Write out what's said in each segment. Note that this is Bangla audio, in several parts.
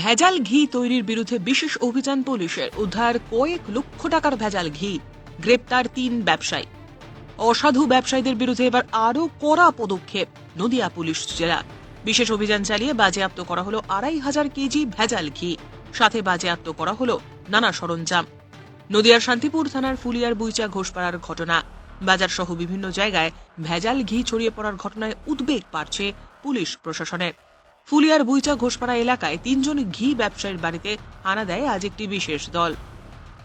ভেজাল ঘি তৈরির বিরুদ্ধে বিশেষ অভিযান পুলিশের উদ্ধার কয়েক লক্ষ টাকার ভেজাল ঘি, গ্রেপ্তার তিন ব্যবসায়ী। অসাধু ব্যবসায়ীদের বিরুদ্ধে এবার আরও কড়া পদক্ষেপ নদিয়া পুলিশ জেলা। বিশেষ অভিযান চালিয়ে বাজেয়াপ্ত করা হলো আড়াই হাজার কেজি ভেজাল ঘি, সাথে বাজেয়াপ্ত করা হলো নানা সরঞ্জাম। নদিয়ার শান্তিপুর থানার ফুলিয়ার বুইচা ঘোষপাড়ার ঘটনা। বাজার সহ বিভিন্ন জায়গায় ভেজাল ঘি ছড়িয়ে পড়ার ঘটনায় উদ্বেগ বাড়ছে পুলিশ প্রশাসনের। ফুলিয়ার বুইচা ঘোষপাড়া এলাকায় তিনজন ঘি ব্যবসায়ীর বাড়িতে আনা দেয় আজ একটি বিশেষ দল।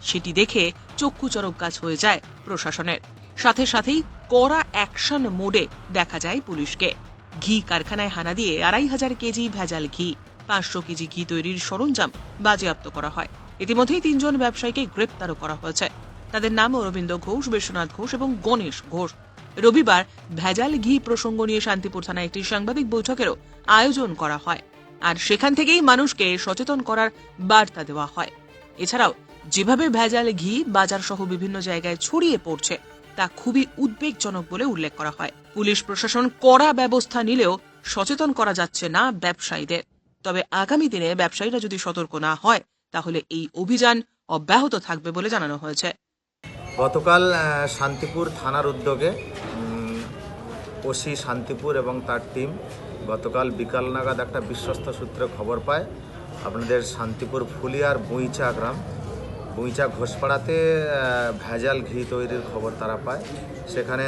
সেটি দেখে চক্ষু চরক কাজ হয়ে যায় প্রশাসনের। সাথে সাথেই কড়া অ্যাকশন মোডে দেখা যায় পুলিশকে। ঘি কারখানায় হানা দিয়ে আড়াই হাজার কেজি ভেজাল ঘি, পাঁচশো কেজি ঘি তৈরির সরঞ্জাম বাজেয়াপ্ত করা হয়। ইতিমধ্যেই তিনজন ব্যবসায়ীকে গ্রেপ্তারও করা হয়েছে। তাদের নাম অরবিন্দ ঘোষ, বিশ্বনাথ ঘোষ এবং গণেশ ঘোষ। রবিবার ভেজাল ঘি প্রসঙ্গ নিয়ে শান্তিপুর থানায় একটি সাংবাদিক বৈঠকেরও আয়োজন করা হয়। আর সেখান থেকেই মানুষকে সচেতন করার বার্তা দেওয়া হয়। এছাড়াও, যেভাবে ভেজাল ঘি বাজার সহ বিভিন্ন জায়গায় ছড়িয়ে পড়ছে, তা খুবই উদ্বেগজনক বলে উল্লেখ করা হয়। পুলিশ প্রশাসন কড়া ব্যবস্থা নিলেও সচেতন করা যাচ্ছে না ব্যবসায়ীদের। তবে আগামী দিনে ব্যবসায়ীরা যদি সতর্ক না হয়, তাহলে এই অভিযান অব্যাহত থাকবে বলে জানানো হয়েছে। গতকাল শান্তিপুর থানার উদ্যোগে ওসি শান্তিপুর এবং তার টিম গতকাল বিকাল নাগাদ একটা বিশ্বস্ত সূত্রে খবর পায়। আপনাদের শান্তিপুর ফুলিয়ার বুঁইচা গ্রাম। বুইচা ঘোষপাড়াতে ভেজাল ঘি তৈরির খবর তারা পায়। সেখানে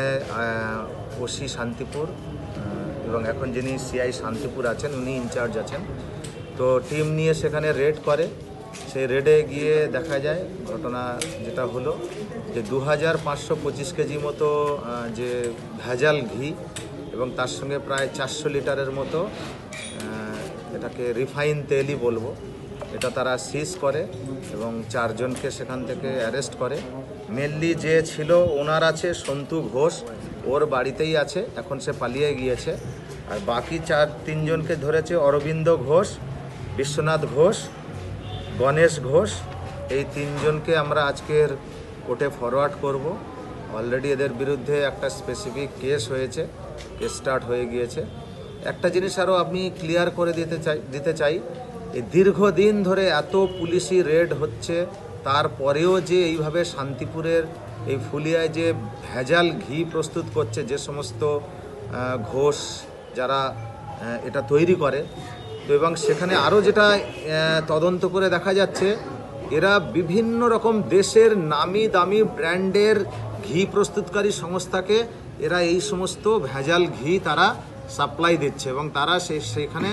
ওসি শান্তিপুর এবং এখন যিনি সিআই শান্তিপুর আছেন, উনি ইনচার্জ আছেন। তো টিম নিয়ে সেখানে রেড করে। সেই রেডে গিয়ে দেখা যায় ঘটনা যেটা হলো যে দু হাজার পাঁচশো পঁচিশ কেজি মতো যে ভেজাল ঘি এবং তার সঙ্গে প্রায় চারশো লিটারের মতো এটাকে রিফাইন তেলই বলব। এটা তারা সিজ করে এবং চারজনকে সেখান থেকে অ্যারেস্ট করে। মেনলি যে ছিল ওনার আছে সন্তু ঘোষ, ওর বাড়িতেই আছে, এখন সে পালিয়ে গিয়েছে। আর বাকি চার তিনজনকে ধরেছে অরবিন্দ ঘোষ, বিশ্বনাথ ঘোষ গণেশ ঘোষ, এই তিনজনকে আমরা আজকের কোর্টে ফরওয়ার্ড করব। অলরেডি এদের বিরুদ্ধে একটা স্পেসিফিক কেস হয়েছে কেস স্টার্ট হয়ে গিয়েছে। একটা জিনিস আরও আমি ক্লিয়ার করে দিতে চাই দিতে চাই, এই দীর্ঘদিন ধরে এত পুলিশি রেড হচ্ছে, তারপরেও যে এইভাবে শান্তিপুরের এই ফুলিয়ায় যে ভেজাল ঘি প্রস্তুত করছে, যে সমস্ত ঘোষ যারা এটা তৈরি করে তো এবং সেখানে আরও যেটা তদন্ত করে দেখা যাচ্ছে, এরা বিভিন্ন রকম দেশের নামি দামি ব্র্যান্ডের ঘি প্রস্তুতকারী সংস্থাকে এরা এই সমস্ত ভেজাল ঘি তারা সাপ্লাই দিচ্ছে এবং তারা সে, সেখানে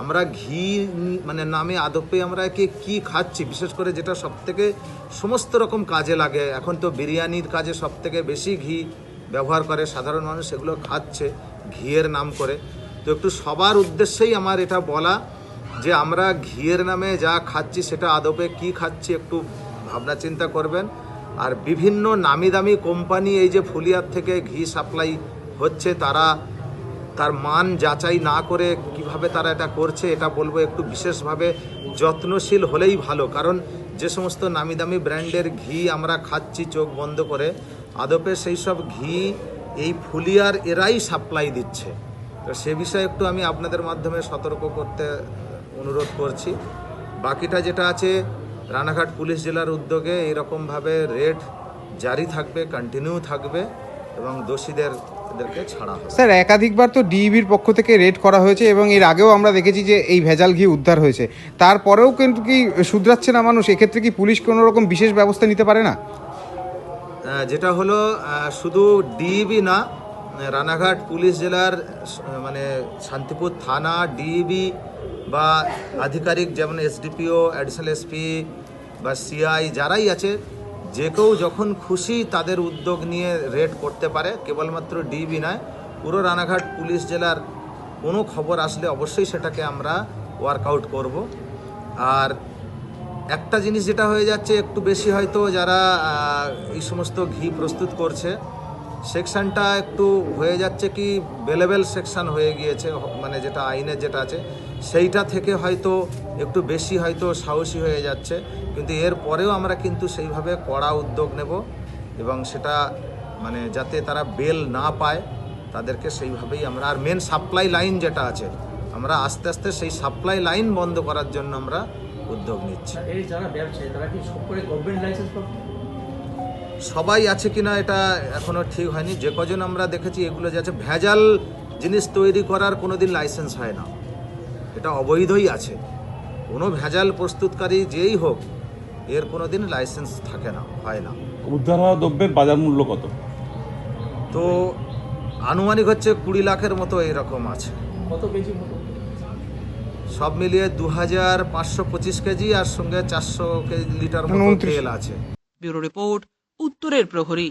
আমরা ঘি মানে নামে আদপে আমরা কি কি খাচ্ছি, বিশেষ করে যেটা সব থেকে সমস্ত রকম কাজে লাগে। এখন তো বিরিয়ানির কাজে সব থেকে বেশি ঘি ব্যবহার করে সাধারণ মানুষ, সেগুলো খাচ্ছে ঘিয়ের নাম করে। তো একটু সবার উদ্দেশ্যেই আমার এটা বলা যে আমরা ঘিয়ের নামে যা খাচ্ছি সেটা আদপে কি খাচ্ছি একটু ভাবনা চিন্তা করবেন। আর বিভিন্ন নামি দামি কোম্পানি এই যে ফুলিয়ার থেকে ঘি সাপ্লাই হচ্ছে, তারা তার মান যাচাই না করে কীভাবে তারা এটা করছে এটা বলব একটু বিশেষভাবে যত্নশীল হলেই ভালো। কারণ যে সমস্ত নামি দামি ব্র্যান্ডের ঘি আমরা খাচ্ছি চোখ বন্ধ করে, আদপে সেই সব ঘি এই ফুলিয়ার এরাই সাপ্লাই দিচ্ছে। তো সে বিষয়ে একটু আমি আপনাদের মাধ্যমে সতর্ক করতে অনুরোধ করছি। বাকিটা যেটা আছে রানাঘাট পুলিশ জেলার উদ্যোগে এইরকমভাবে রেড জারি থাকবে কন্টিনিউ থাকবে এবং দোষীদের ছাড়া স্যার একাধিকবার তো ডিইবির পক্ষ থেকে রেড করা হয়েছে এবং এর আগেও আমরা দেখেছি যে এই ভেজাল ঘি উদ্ধার হয়েছে। তারপরেও কিন্তু কি শুধরাচ্ছে না মানুষ? এক্ষেত্রে কি পুলিশ কোনো রকম বিশেষ ব্যবস্থা নিতে পারে না? যেটা হলো শুধু ডিইবি না রানাঘাট পুলিশ জেলার মানে শান্তিপুর থানা ডিইবি বা আধিকারিক যেমন এসডিপিও অ্যাডিশনাল এসপি বা সিআই যারাই আছে, যে কেউ যখন খুশি তাদের উদ্যোগ নিয়ে রেড করতে পারে, কেবলমাত্র ডিবি নয়, পুরো রানাঘাট পুলিশ জেলার কোনো খবর আসলে অবশ্যই সেটাকে আমরা ওয়ার্কআউট করব। আর একটা জিনিস যেটা হয়ে যাচ্ছে, একটু বেশি হয়তো যারা এই সমস্ত ঘি প্রস্তুত করছে সেকশনটা একটু হয়ে যাচ্ছে কি বেলেবেল সেকশন হয়ে গিয়েছে মানে যেটা আইনের যেটা আছে, সেইটা থেকে হয়তো একটু বেশি হয়তো সাহসী হয়ে যাচ্ছে। কিন্তু এর পরেও আমরা কিন্তু সেইভাবে কড়া উদ্যোগ নেব এবং সেটা মানে যাতে তারা বেল না পায়, তাদেরকে সেইভাবেই আমরা, আর মেন সাপ্লাই লাইন যেটা আছে, আমরা আস্তে আস্তে সেই সাপ্লাই লাইন বন্ধ করার জন্য আমরা উদ্যোগ নিচ্ছি। এই যারা ব্যবসায়ী, তারা কি সব করে গভর্নমেন্ট লাইসেন্স পাবে? সবাই আছে কিনা এটা এখনও ঠিক হয়নি। যে কজন আমরা দেখেছি এগুলো যে আছে ভেজাল জিনিস তৈরি করার কোনোদিন লাইসেন্স হয় না। এটা অবৈধই আছে। কোনো ভেজাল প্রস্তুতকারী যেই হোক এর কোনোদিন লাইসেন্স থাকে না হয় না। উদ্ধার হওয়া দ্রব্যের বাজার মূল্য কত? তো আনুমানিক হচ্ছে কুড়ি লাখের মতো এরকম আছে। কত কেজি সব মিলিয়ে দু হাজার পাঁচশো পঁচিশ কেজি আর সঙ্গে চারশো কেজি লিটার মতো তেল আছে। ব্যুরো রিপোর্ট উত্তরের প্রহরী।